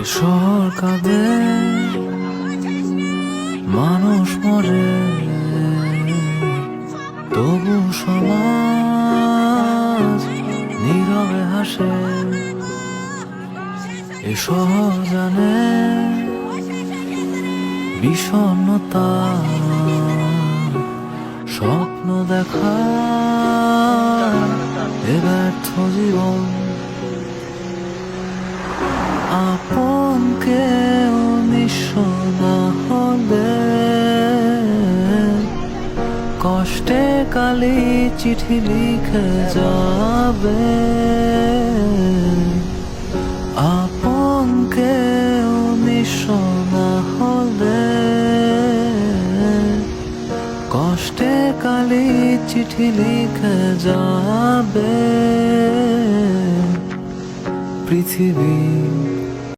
এ শহর কাঁদে, মানুষ মরে, তবু সমাজ নীরবে হাসে। এ শহর জানে বিষণ্ণতা, স্বপ্ন দেখা, এ ব্যর্থ জীবন। কেউ কষ্টে কালি চিঠি লিখে যাবে আপন কেউ হলে কষ্টে কালি চিঠি লিখে যাবে পৃথিবী